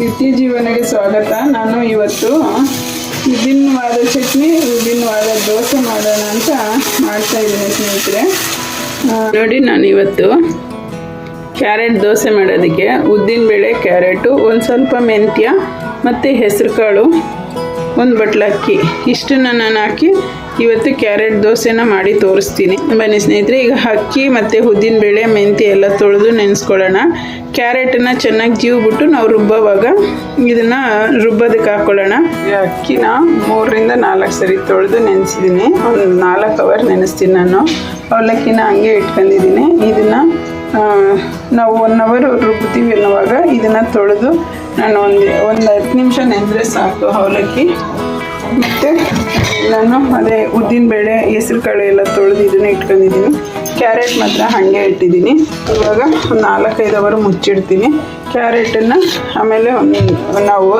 ನಿತ್ಯ ಜೀವನಕ್ಕೆ ಸ್ವಾಗತ. ನಾನು ಇವತ್ತು ವಿಭಿನ್ನವಾದ ಚಟ್ನಿ, ವಿಭಿನ್ನವಾದ ದೋಸೆ ಮಾಡೋಣ ಅಂತ ಮಾಡ್ತಾ ಇದ್ದೀನಿ ಸ್ನೇಹಿತರೆ. ನೋಡಿ, ನಾನು ಇವತ್ತು ಕ್ಯಾರೆಟ್ ದೋಸೆ ಮಾಡೋದಕ್ಕೆ ಉದ್ದಿನಬೇಳೆ ಕ್ಯಾರೆಟು, ಒಂದು ಸ್ವಲ್ಪ ಮೆಂತ್ಯ ಮತ್ತು ಹೆಸರುಕಾಳು, ಒಂದು ಬಟ್ಲಕ್ಕಿ. ಇಷ್ಟನ್ನು ನಾನು ಹಾಕಿ ಇವತ್ತು ಕ್ಯಾರೆಟ್ ದೋಸೆನ ಮಾಡಿ ತೋರಿಸ್ತೀನಿ. ಬನ್ನಿ ಸ್ನೇಹಿತರೆ, ಈಗ ಅಕ್ಕಿ ಮತ್ತು ಉದ್ದಿನಬೇಳೆ ಮೆಂತಿ ಎಲ್ಲ ತೊಳೆದು ನೆನೆಸ್ಕೊಳ್ಳೋಣ. ಕ್ಯಾರೆಟನ್ನು ಚೆನ್ನಾಗಿ ಜೀವ್ಬಿಟ್ಟು ನಾವು ರುಬ್ಬೋವಾಗ ಇದನ್ನು ರುಬ್ಬೋದಕ್ಕೆ ಹಾಕ್ಕೊಳ್ಳೋಣ ಅಕ್ಕಿನ ಮೂರರಿಂದ ನಾಲ್ಕು ಸರಿ ತೊಳೆದು ನೆನೆಸಿದ್ದೀನಿ. ಒಂದು ನಾಲ್ಕು ಅವರ್ ನೆನೆಸ್ತೀನಿ ನಾನು. ಅವಲಕ್ಕಿನ ಹಂಗೆ ಇಟ್ಕೊಂಡಿದ್ದೀನಿ. ಇದನ್ನು ನಾವು ಒನ್ ಅವರ್ ರುಬ್ತೀವಿ ಅನ್ನೋವಾಗ ಇದನ್ನು ತೊಳೆದು ನಾನು ಒಂದು ಒಂದು ಹತ್ತು ನಿಮಿಷ ನೆನೆದ್ರೆ ಸಾಕು ಅವಲಕ್ಕಿ. ಮತ್ತು ನಾನು ಅದೇ ಉದ್ದಿನಬೇಳೆ ಹೆಸ್ರು ಕಾಳು ಎಲ್ಲ ತೊಳೆದು ಇದನ್ನ ಇಟ್ಕೊಂಡಿದ್ದೀನಿ. ಕ್ಯಾರೆಟ್ ಮಾತ್ರ ಹಾಗೆ ಇಟ್ಟಿದ್ದೀನಿ. ಇವಾಗ ಒಂದು ನಾಲ್ಕೈದು ಅವರು ಮುಚ್ಚಿಡ್ತೀನಿ. ಕ್ಯಾರೆಟನ್ನು ಆಮೇಲೆ ನಾವು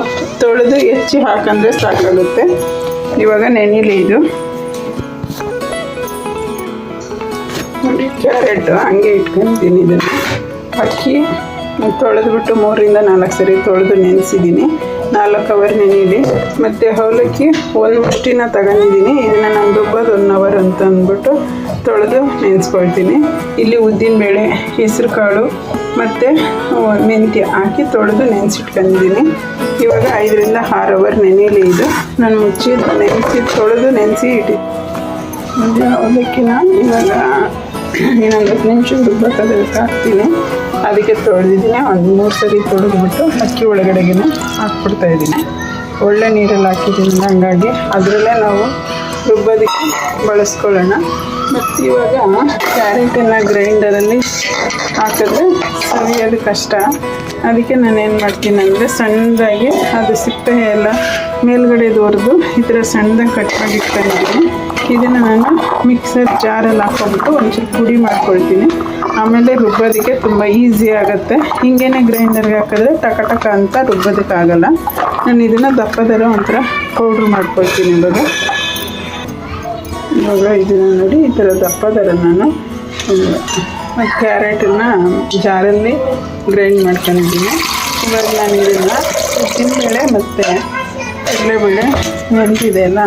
ತೊಳೆದು ಹೆಚ್ಚಿ ಹಾಕಂದ್ರೆ ಸಾಕಾಗುತ್ತೆ. ಇವಾಗ ನೆನಿಲಿ ಇದು. ನೋಡಿ ಕ್ಯಾರೆಟ್ ಹಂಗೆ ಇಟ್ಕೊಂಡಿದ್ದೀನಿ ಇದನ್ನು. ಅಕ್ಕಿ ತೊಳೆದ್ಬಿಟ್ಟು ಮೂರರಿಂದ ನಾಲ್ಕು ಸರಿ ತೊಳೆದು ನೆನೆಸಿದ್ದೀನಿ. ನಾಲ್ಕು ಅವರ್ ನೆನೆಯಿದೆ ಮತ್ತು ಅವಲಕ್ಕಿ ಒಂದು ಮುಷ್ಟಿನ ತಗೊಂಡಿದ್ದೀನಿ. ಇದನ್ನು ನಾನು ರುಬ್ಬೋದು ಒನ್ ಅವರ್ ಅಂತ ಅಂದ್ಬಿಟ್ಟು ತೊಳೆದು ನೆನೆಸ್ಕೊಳ್ತೀನಿ. ಇಲ್ಲಿ ಉದ್ದಿನಬೇಳೆ ಬೇಳೆ ಕಾಳು ಮತ್ತು ಮೆಂತ್ಯ ಹಾಕಿ ತೊಳೆದು ನೆನೆಸಿಟ್ಕೊಂಡಿದ್ದೀನಿ. ಇವಾಗ ಐದರಿಂದ ಆರು ಅವರ್ ನೆನೆಯಲಿ ಇದು. ನಾನು ಮುಚ್ಚಿ ನೆನೆಸಿ, ತೊಳೆದು ನೆನೆಸಿ ಇಟ್ಟು ಅವಲಕ್ಕಿನ ಇವಾಗ ಇನ್ನೊಂದು ಹತ್ತು ನಿಮಿಷ ರುಬ್ಬಕ್ಕದಕ್ಕೆ ಹಾಕ್ತೀನಿ ಅದಕ್ಕೆ ತೊಳೆದಿದ್ದೀನಿ. ಒಂದು ಮೂರು ಸರಿ ತೊಳೆದ್ಬಿಟ್ಟು ಅಕ್ಕಿ ಒಳಗಡೆಗೆ ಹಾಕ್ಬಿಡ್ತಾ ಇದ್ದೀನಿ. ಒಳ್ಳೆ ನೀರಲ್ಲಿ ಹಾಕಿದ್ದೀನಿ ಹಂಗಾಗಿ ಅದರಲ್ಲೇ ನಾವು ರುಬ್ಬೋದಕ್ಕೆ ಬಳಸ್ಕೊಳ್ಳೋಣ. ಮತ್ತು ಇವಾಗ ಕ್ಯಾರೆಟನ್ನು ಗ್ರೈಂಡರಲ್ಲಿ ಹಾಕಿದ್ರೆ ಸವಿಯೋದು ಕಷ್ಟ. ಅದಕ್ಕೆ ನಾನು ಏನು ಮಾಡ್ತೀನಿ ಅಂದರೆ ಸಣ್ಣದಾಗಿ ಅದು ಸಿಪ್ಪೆ ಎಲ್ಲ ಮೇಲ್ಗಡೆ ದೊರೆದು ಈ ಥರ ಸಣ್ಣದಾಗಿ ಕಟ್ ಮಾಡಿ ಇದ್ದೀನಿ ಇದನ್ನು ನಾನು ಮಿಕ್ಸರ್ ಜಾರಲ್ಲಿ ಹಾಕೊಂಡ್ಬಿಟ್ಟು ಒಂಚೂರು ಪುಡಿ ಮಾಡ್ಕೊಳ್ತೀನಿ. ಆಮೇಲೆ ರುಬ್ಬೋದಕ್ಕೆ ತುಂಬ ಈಸಿ ಆಗುತ್ತೆ. ಹಿಂಗೇನೆ ಗ್ರೈಂಡರ್ಗೆ ಹಾಕಿದ್ರೆ ಟಕ ಟಕ ಅಂತ ರುಬ್ಬೋದಕ್ಕಾಗಲ್ಲ ನಾನು ಇದನ್ನು ದಪ್ಪದರ ಒಂಥರ ಪೌಡ್ರ್ ಮಾಡ್ಕೊಳ್ತೀನಿ ಇವಾಗ. ಇವಾಗ ಇದನ್ನು ನೋಡಿ, ಈ ಥರ ದಪ್ಪದರ ನಾನು ಕ್ಯಾರೆಟನ್ನು ಜಾರಲ್ಲಿ ಗ್ರೈಂಡ್ ಮಾಡ್ಕೊಂಡಿದ್ದೀನಿ ಇವಾಗ ನಾನು ಇದನ್ನು ಉದ್ದಿನಬೇಳೆ ಮತ್ತು ಕಡಲೆಬೇಳೆ ನೆನೆದಿದೆ ಅಲ್ಲ.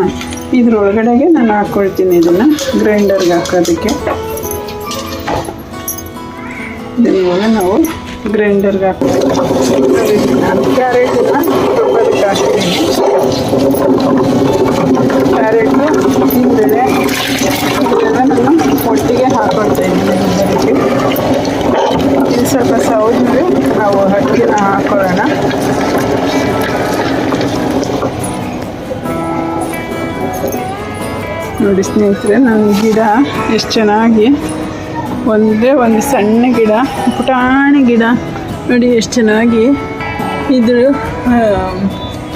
ಇದ್ರೊಳಗಡೆಗೆ ನಾನು ಹಾಕ್ಕೊಳ್ತೀನಿ ಇದನ್ನು ಗ್ರೈಂಡರ್ಗೆ ಹಾಕೋದಕ್ಕೆ. ಇದನ್ನ ನಾವು ಗ್ರೈಂಡರ್ಗೆ ಹಾಕ್ತೀವಿ. ನಾನು ಕ್ಯಾರೆಟನ್ನ ರುಬ್ಬೋದಕ್ಕೆ ಹಾಕ್ತೀನಿ ಕ್ಯಾರೆಟು ಉದ್ದಿನಬೇಳೆ ಇದೆಲ್ಲ ನಾನು ಒಟ್ಟಿಗೆ ರುಬ್ಬೋದಕ್ಕೆ ಇದು ಸ್ವಲ್ಪ ಸೌದ್ಮೇಲೆ ನಾವು ಅಕ್ಕಿನ ಹಾಕ್ಕೊಳ್ಳೋಣ ನೋಡಿ ಸ್ನೇಹಿತರೆ, ನನ್ನ ಗಿಡ ಎಷ್ಟು ಚೆನ್ನಾಗಿ ಒಂದೇ ಒಂದು ಸಣ್ಣ ಗಿಡ, ಪುಟಾಣಿ ಗಿಡ. ನೋಡಿ ಎಷ್ಟು ಚೆನ್ನಾಗಿ ಇದು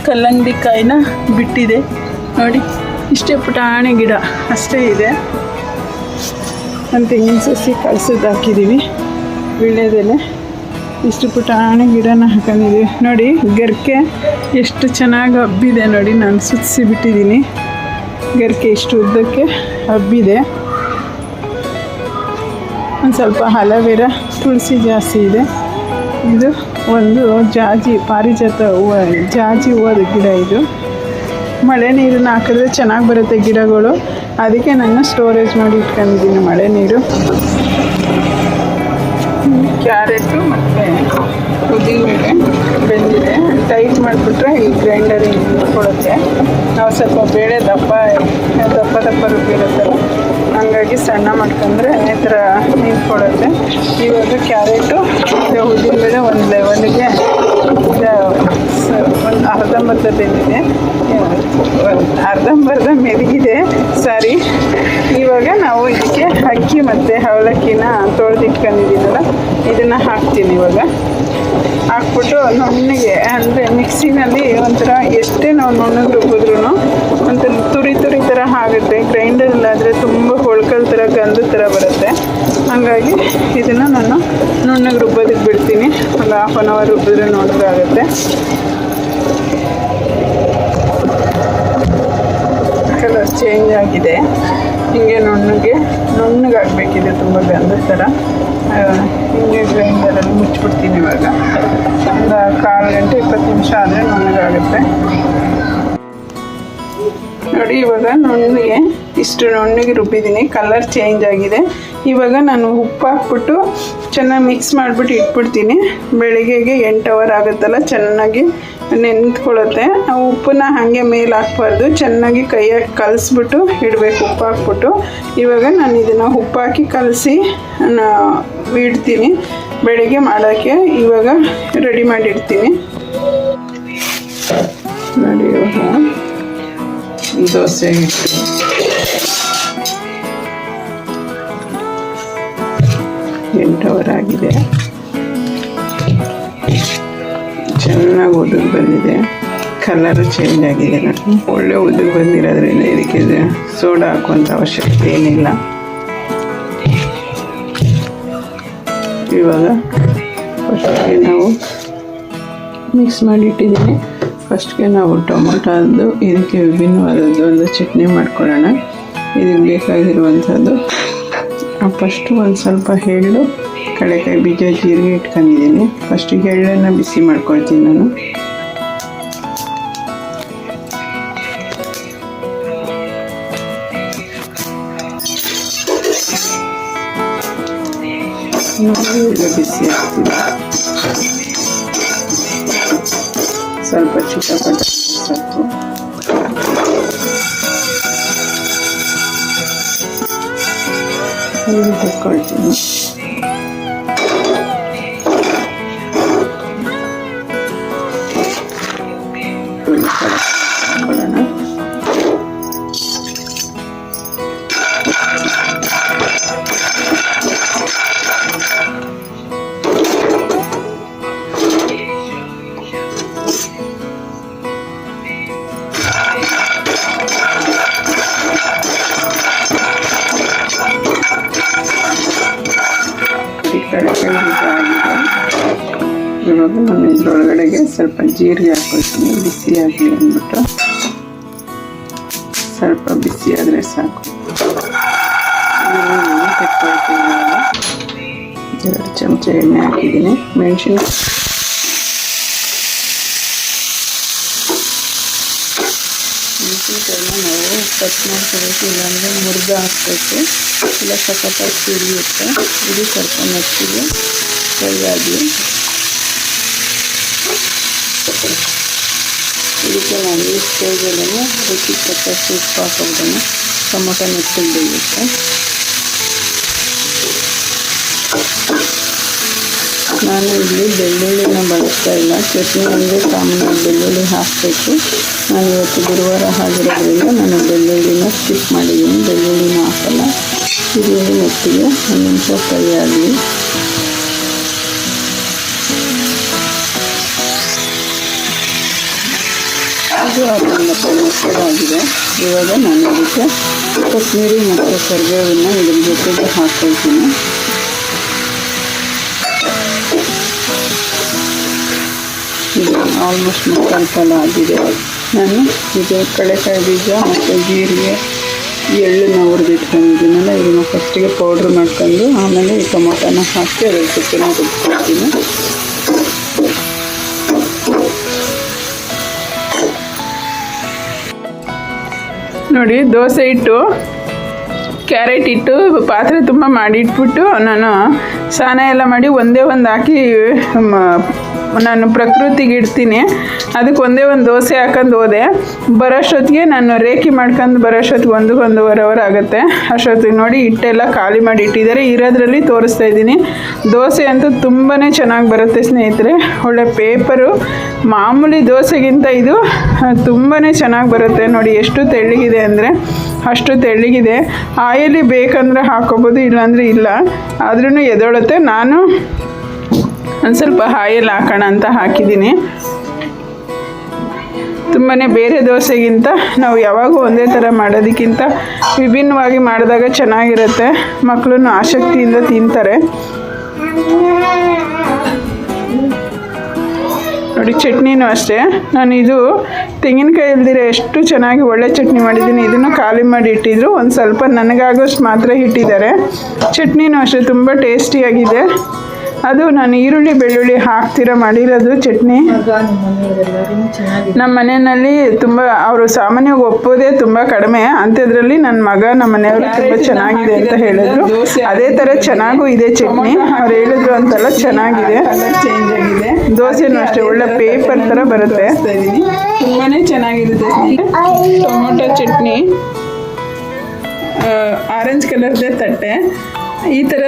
ಕಲ್ಲಂಗಡಿ ಕಾಯಿನ ಬಿಟ್ಟಿದೆ. ನೋಡಿ, ಇಷ್ಟೇ ಪುಟಾಣಿ ಗಿಡ ಅಷ್ಟೇ ಇದೆ. ಅಂತ ತೆಂಗಿನ ಸಸಿ ಕಳ್ಸೋದು ಹಾಕಿದ್ದೀವಿ ವೀಳ್ಯದೆಲೆ ಇಷ್ಟು ಪುಟಾಣಿ ಗಿಡನ ಹಾಕೊಂಡಿದ್ದೀವಿ ನೋಡಿ, ಗರ್ಕೆ ಎಷ್ಟು ಚೆನ್ನಾಗಿ ಹಬ್ಬಿದೆ ನೋಡಿ. ನಾನು ಸುತ್ತಿಸಿ ಬಿಟ್ಟಿದ್ದೀನಿ. ಗರ್ಕೆ ಇಷ್ಟು ಉದ್ದಕ್ಕೆ ಹಬ್ಬಿದೆ. ಒಂದು ಸ್ವಲ್ಪ ಹಲವೆರ ತುಳಸಿ ಜಾಸ್ತಿ ಇದೆ. ಇದು ಒಂದು ಜಾಜಿ, ಪಾರಿಜಾತ ಹೂವು, ಜಾಜಿ ಹೂವದ ಗಿಡ ಇದು. ಮಳೆ ನೀರನ್ನ ಹಾಕಿದ್ರೆ ಚೆನ್ನಾಗಿ ಬರುತ್ತೆ ಗಿಡಗಳು. ಅದಕ್ಕೆ ನಾನು ಸ್ಟೋರೇಜ್ ಮಾಡಿ ಇಟ್ಕೊಂಡಿದ್ದೀನಿ ಮಳೆ ನೀರು. ಕ್ಯಾರೆಟು ಮತ್ತು ಉದ್ದಿನಬೇಳೆ ಬೆಂದಿದೆ. ಟೈಟ್ ಮಾಡಿಬಿಟ್ರೆ ಈ ಗ್ರೈಂಡರ್ ಕೊಡುತ್ತೆ. ನಾವು ಸ್ವಲ್ಪ ಬೇಳೆ ದಪ್ಪ ದಪ್ಪ ದಪ್ಪ ರುಬ್ಬಿರುತ್ತಲ್ಲ, ಹಂಗಾಗಿ ಸಣ್ಣ ಮಾಡ್ಕೊಂಡ್ರೆ ಈ ಥರ ನಿಂತ್ಕೊಡುತ್ತೆ ಇವಾಗ ಕ್ಯಾರೆಟು, ಮತ್ತು ಉದ್ದಿನಬೇಳೆ ಒಂದು ಲೆವೆಲ್ಗೆ ಒಂದು ಅರ್ಧಂಬರ್ಧ ಬೆಂದಿದೆ ಅರ್ಧಂಬರ್ಧ ಮೆದಗಿದೆ ಸಾರಿ. ಇವಾಗ ನಾವು ಇದಕ್ಕೆ ಅಕ್ಕಿ ಮತ್ತು ಅವಲಕ್ಕಿನ ತೊಳೆದಿಟ್ಕೊಂಡಿದ್ದೀನಲ್ಲ, ಇದನ್ನು ಹಾಕ್ತೀನಿ ಇವಾಗ. ಹಾಕ್ಬಿಟ್ಟು ನುಣ್ಣಗೆ, ಅಂದರೆ ಮಿಕ್ಸಿನಲ್ಲಿ ಒಂಥರ ಎಷ್ಟೇ ನಾವು ನುಣ್ಣಗೆ ರುಬ್ಬಿದ್ರೂ ಒಂಥರ ತುರಿ ತುರಿ ಥರ ಆಗುತ್ತೆ. ಗ್ರೈಂಡರಲ್ಲಾದರೆ ತುಂಬ ಹೊಳ್ಕಲ್ ಥರ ಗಂಧದ ಥರ ಬರುತ್ತೆ. ಹಾಗಾಗಿ ಇದನ್ನು ನಾನು ನುಣ್ಣಗೆ ರುಬ್ಬೋದಕ್ಕೆ ಬಿಡ್ತೀನಿ. ಒಂದು ಹಾಫ್ ಆನ್ ಅವರ್ ರುಬ್ಬಿದ್ರೆ ನೋಡೋದಾಗುತ್ತೆ ಕಲರ್ ಚೇಂಜ್ ಆಗಿದೆ. ಹಿಂಗೆ ನುಣ್ಣಗೆ ನುಣ್ಣಗಾಗಬೇಕಿದೆ ತುಂಬ ಗಂಧದ ಥರ. ಹಿಂಗೆ ಗ್ರೈಂಡರಲ್ಲಿ ಮುಚ್ಚಿಬಿಡ್ತೀನಿ ಇವಾಗ. ಒಂದು ಕಾಲು ಗಂಟೆ ಇಪ್ಪತ್ತು ನಿಮಿಷ ಆದರೆ ನುಣ್ಣಗಾಗುತ್ತೆ. ನೋಡಿ, ಇವಾಗ ನುಣ್ಣಗೆ, ಇಷ್ಟು ನುಣ್ಣಗೆ ರುಬ್ಬಿದ್ದೀನಿ. ಕಲರ್ ಚೇಂಜ್ ಆಗಿದೆ. ಇವಾಗ ನಾನು ಉಪ್ಪು ಹಾಕ್ಬಿಟ್ಟು ಚೆನ್ನಾಗಿ ಮಿಕ್ಸ್ ಮಾಡಿಬಿಟ್ಟು ಇಟ್ಬಿಡ್ತೀನಿ. ಬೆಳಿಗ್ಗೆಗೆ ಎಂಟು ಅವರ್ ಆಗುತ್ತಲ್ಲ, ಚೆನ್ನಾಗಿ ನೆನ್ತ್ಕೊಳ್ಳುತ್ತೆ. ಆ ಉಪ್ಪನ್ನ ಹಾಗೆ ಮೇಲೆ ಹಾಕ್ಬಾರ್ದು. ಚೆನ್ನಾಗಿ ಕೈಯಾಗಿ ಕಲಿಸ್ಬಿಟ್ಟು ಇಡಬೇಕು ಉಪ್ಪು ಹಾಕ್ಬಿಟ್ಟು. ಇವಾಗ ನಾನು ಇದನ್ನು ಉಪ್ಪು ಹಾಕಿ ಕಲಸಿ ಇಡ್ತೀನಿ. ಬೆಳಿಗ್ಗೆ ಮಾಡೋಕ್ಕೆ ಇವಾಗ ರೆಡಿ ಮಾಡಿಡ್ತೀನಿ. ನೋಡಿ ದೋಸೆ ಹಿಟ್ಟು ಎಂಟವರ್ ಆಗಿದೆ ಚೆನ್ನಾಗಿ ಉದುರು ಬಂದಿದೆ ಕಲರ್ ಚೇಂಜ್ ಆಗಿದೆ ಒಳ್ಳೆ ಉದುರು ಬಂದಿರೋದ್ರಿಂದ ಇದಕ್ಕೆ ಸೋಡಾ ಹಾಕುವಂಥ ಅವಶ್ಯಕತೆ ಏನಿಲ್ಲ ಇವಾಗ ಫಸ್ಟಿಗೆ ನಾವು ಮಿಕ್ಸ್ ಮಾಡಿ ಇಟ್ಟಿದ್ದೀನಿ ಫಸ್ಟ್ಗೆ ನಾವು ಟೊಮೊಟೊದ್ದು ಇದಕ್ಕೆ ವಿಭಿನ್ನವಾದದ್ದು ಒಂದು ಚಟ್ನಿ ಮಾಡ್ಕೊಳ್ಳೋಣ ಇದಕ್ಕೆ ಬೇಕಾಗಿರುವಂಥದ್ದು ಫಸ್ಟು ಒಂದು ಸ್ವಲ್ಪ ಎಳ್ಳು, ಕಡಲೆಕಾಯಿ ಬೀಜ, ಜೀರಿಗೆ ಇಟ್ಕೊಂಡಿದ್ದೀನಿ. ಫಸ್ಟಿಗೆ ಎಳ್ಳನ್ನು ಬಿಸಿ ಮಾಡ್ಕೊಳ್ತೀನಿ ನಾನು. ಬಿಸಿ ಆಗ್ತಿದೆ ಸ್ವಲ್ಪ ಚಿಟಪಟ ಸೊಪ್ಪು ನೀರು ಹಾಕ್ಕೊಳ್ತೀನಿ ಆಗಿದೆ ಇವಾಗ ನಾನು ಇದ್ರೊಳಗಡೆಗೆ ಸ್ವಲ್ಪ ಜೀರಿಗೆ ಹಾಕೊಳ್ತೀನಿ ಬಿಸಿ ಆಗಲಿ ಅಂದ್ಬಿಟ್ಟು. ಸ್ವಲ್ಪ ಬಿಸಿ ಆದರೆ ಸಾಕು. ಎರಡು ಚಮಚ ಎಣ್ಣೆ ಹಾಕಿದ್ದೀನಿ. ಮೆಣಸಿನ ಮೆಣಸಿನ್ಕಾಯಿನ ನಾವು ಕಟ್ ಮಾಡ್ಕೋಬೇಕು ಇಲ್ಲಾಂದರೆ ಮುರಿದು ಹಾಕಬೇಕು ಇಲ್ಲ ಸಖತ್ತಾಗಿ ಸಿಡಿಯುತ್ತೆ ಇದು ಸ್ವಲ್ಪ ಮೆತ್ತಿಗೆ ಫ್ರೈ ಆಗಲಿ ಇದಕ್ಕೆ ನಾನು ಈ ಸ್ಟೇಜಲ್ಲೇ ರುಚಿಗೆ ತಕ್ಕಷ್ಟು ಉಪ್ಪು ಹಾಕೋದನ್ನು ಟೊಮೊಟೊ ಮೆತ್ತಿಗೆ ಬೇಯುತ್ತೆ ನಾನು ಇಲ್ಲಿ ಬೆಳ್ಳುಳ್ಳಿನ ಬಳಸ್ತಾ ಇಲ್ಲ. ಚಟ್ನಿ ಅಂದರೆ ಸಾಮಾನ್ಯವಾಗಿ ಬೆಳ್ಳುಳ್ಳಿ ಹಾಕಬೇಕು. ನಾನು ಇವತ್ತು ಗುರುವಾರ ಆಗಿರೋದ್ರಿಂದ ನಾನು ಬೆಳ್ಳುಳ್ಳಿನ ಸ್ಕಿಪ್ ಮಾಡಿದ್ದೀನಿ. ಬೆಳ್ಳುಳ್ಳಿನ ಹಾಕಲ್ಲ. ಈರುಳ್ಳಿ ಮೆತ್ತಿಗೆ ಒಂದು ನಿಮಿಷ ಫ್ರೈ ಆಗಲಿ ಇದು ಮೊಸರಾಗಿದೆ ಇವಾಗ ನಾನು ಇದಕ್ಕೆ ಕೊತ್ತಂಬರಿ ಮತ್ತು ಕರಿಬೇವನ್ನ ಇದ್ರ ಜೊತೆಗೆ ಹಾಕ್ಕೊಳ್ತೀನಿ. ಆಲ್ಮೋಸ್ಟ್ ಮುಕ್ಕಾಲು ಕಾಲ ಆಗಿದೆ ನಾನು ಇದು ಕಡಲೆಕಾಯಿ ಬೀಜ ಮತ್ತು ಜೀರಿಗೆ ಎಳ್ಳನ್ನ ಹುರಿದಿಟ್ಕೊಂಡಿದ್ದೀನಲ್ಲ ಇದನ್ನು ಫಸ್ಟಿಗೆ ಪೌಡ್ರ್ ಮಾಡ್ಕೊಂಡು ಆಮೇಲೆ ಈ ಟೊಮೊಟೊನ ಹಾಕಿ ಅದ್ರ ಸುತ್ತಿನ ರುಬ್ಕೊಳ್ತೀನಿ ನೋಡಿ, ದೋಸೆ ಇಟ್ಟು ಕ್ಯಾರೆಟ್ ಇಟ್ಟು ಪಾತ್ರೆ ತುಂಬ ಮಾಡಿಟ್ಬಿಟ್ಟು ನಾನು ಸ್ನಾನ ಎಲ್ಲ ಮಾಡಿ ಒಂದೇ ಒಂದು ಹಾಕಿ ನಾನು ಪ್ರಕೃತಿಗೆ ಇಡ್ತೀನಿ. ಅದಕ್ಕೆ ಒಂದೇ ಒಂದು ದೋಸೆ ಹಾಕೊಂಡು ಹೋದೆ. ಬರೋಷ್ಟೊತ್ತಿಗೆ ನಾನು ರೇಖಿ ಮಾಡ್ಕೊಂಡು ಬರೋಷ್ಟೊತ್ತಿಗೆ ಒಂದು, ಒಂದೂವರೆ ಆಗುತ್ತೆ. ಅಷ್ಟೊತ್ತಿಗೆ ನೋಡಿ ಹಿಟ್ಟೆಲ್ಲ ಖಾಲಿ ಮಾಡಿ ಇಟ್ಟಿದ್ದಾರೆ. ಇರೋದ್ರಲ್ಲಿ ತೋರಿಸ್ತಾ ಇದ್ದೀನಿ. ದೋಸೆ ಅಂತೂ ತುಂಬಾ ಚೆನ್ನಾಗಿ ಬರುತ್ತೆ ಸ್ನೇಹಿತರೆ. ಒಳ್ಳೆ ಪೇಪರು, ಮಾಮೂಲಿ ದೋಸೆಗಿಂತ ಇದು ತುಂಬಾ ಚೆನ್ನಾಗಿ ಬರುತ್ತೆ. ನೋಡಿ ಎಷ್ಟು ತೆಳ್ಳಗಿದೆ ಅಂದರೆ. ಅಷ್ಟು ತೆಳ್ಳಗಿದೆ. ಆಯಿಲಿ ಬೇಕಂದರೆ ಹಾಕೋಬೋದು, ಇಲ್ಲಾಂದರೆ ಇಲ್ಲ. ಆದ್ರೂ ಎದೊಳುತ್ತೆ. ನಾನು ಒಂದು ಸ್ವಲ್ಪ ಆಯಿಲ್ ಹಾಕೋಣ ಅಂತ ಹಾಕಿದ್ದೀನಿ. ತುಂಬಾ ಬೇರೆ ದೋಸೆಗಿಂತ ನಾವು ಯಾವಾಗೂ ಒಂದೇ ಥರ ಮಾಡೋದಕ್ಕಿಂತ ವಿಭಿನ್ನವಾಗಿ ಮಾಡಿದಾಗ ಚೆನ್ನಾಗಿರುತ್ತೆ. ಮಕ್ಕಳು ಆಸಕ್ತಿಯಿಂದ ತಿಂತಾರೆ. ನೋಡಿ, ಚಟ್ನಿನೂ ಅಷ್ಟೇ. ನಾನು ಇದು ತೆಂಗಿನಕಾಯಿ ಇಲ್ದಿರ ಎಷ್ಟು ಚೆನ್ನಾಗಿ ಒಳ್ಳೆ ಚಟ್ನಿ ಮಾಡಿದ್ದೀನಿ. ಇದನ್ನು ಖಾಲಿ ಮಾಡಿ ಇಟ್ಟಿದ್ರು. ಒಂದು ಸ್ವಲ್ಪ ನನಗಾಗೋಷ್ಟು ಮಾತ್ರ ಇಟ್ಟಿದ್ದಾರೆ. ಚಟ್ನಿನೂ ಅಷ್ಟೇ, ತುಂಬ ಟೇಸ್ಟಿಯಾಗಿದೆ. ಅದು ನಾನು ಈರುಳ್ಳಿ, ಬೆಳ್ಳುಳ್ಳಿ ಹಾಕ್ತಿರ ಮಾಡಿರೋದು ಚಟ್ನಿ? ನಮ್ಮ ಮನೆಯಲ್ಲಿ ತುಂಬ, ಅವರು ಸಾಮಾನ್ಯವಾಗಿ ಒಪ್ಪೋದೇ ತುಂಬ ಕಡಿಮೆ. ಅಂಥದ್ರಲ್ಲಿ ನನ್ನ ಮಗ ನಮ್ಮ ಮನೆಯವರು ತುಂಬ ಚೆನ್ನಾಗಿದೆ ಅಂತ ಹೇಳಿದ್ರು. ಅದೇ ಥರ ಚೆನ್ನಾಗೂ ಇದೆ ಚಟ್ನಿ. ಅವ್ರು ಹೇಳಿದ್ರು ಅಂತೆಲ್ಲ ಚೆನ್ನಾಗಿದೆ. ಚೇಂಜ್ ಆಗಿದೆ ದೋಸೆನೂ ಅಷ್ಟೇ ಒಳ್ಳೆ ಪೇಪರ್ ಥರ ಬರುತ್ತೆ. ತುಂಬಾನೇ ಚೆನ್ನಾಗಿರುತ್ತೆ ಟೊಮೊಟೊ ಚಟ್ನಿ ಆರೆಂಜ್ ಕಲರ್ದೇ ತಟ್ಟೆ. ಈ ಥರ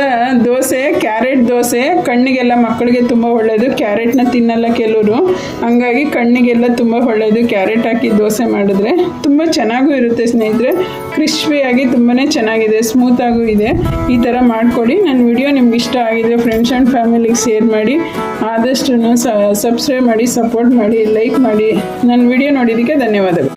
ದೋಸೆ, ಕ್ಯಾರೆಟ್ ದೋಸೆ, ಕಣ್ಣಿಗೆಲ್ಲ ಮಕ್ಕಳಿಗೆ ತುಂಬ ಒಳ್ಳೆಯದು ಕ್ಯಾರೆಟ್ನ ತಿನ್ನಲ್ಲ ಕೆಲವರು. ಹಂಗಾಗಿ ಕಣ್ಣಿಗೆಲ್ಲ ತುಂಬ ಒಳ್ಳೆಯದು ಕ್ಯಾರೆಟ್ ಹಾಕಿ ದೋಸೆ ಮಾಡಿದ್ರೆ ತುಂಬ ಚೆನ್ನಾಗೂ ಇರುತ್ತೆ ಸ್ನೇಹಿತರೆ. ಕ್ರಿಸ್ಪಿಯಾಗಿ ತುಂಬಾ ಚೆನ್ನಾಗಿದೆ ಸ್ಮೂತಾಗೂ ಇದೆ. ಈ ಥರ ಮಾಡಿಕೊಡಿ. ನನ್ನ ವಿಡಿಯೋ ನಿಮ್ಗೆ ಇಷ್ಟ ಆಗಿದೆ ಫ್ರೆಂಡ್ಸ್ ಆ್ಯಂಡ್ ಫ್ಯಾಮಿಲಿಗೆ ಶೇರ್ ಮಾಡಿ. ಆದಷ್ಟು ಸಬ್ಸ್ಕ್ರೈಬ್ ಮಾಡಿ ಸಪೋರ್ಟ್ ಮಾಡಿ ಲೈಕ್ ಮಾಡಿ. ನನ್ನ ವಿಡಿಯೋ ನೋಡಿದ್ದಕ್ಕೆ ಧನ್ಯವಾದಗಳು.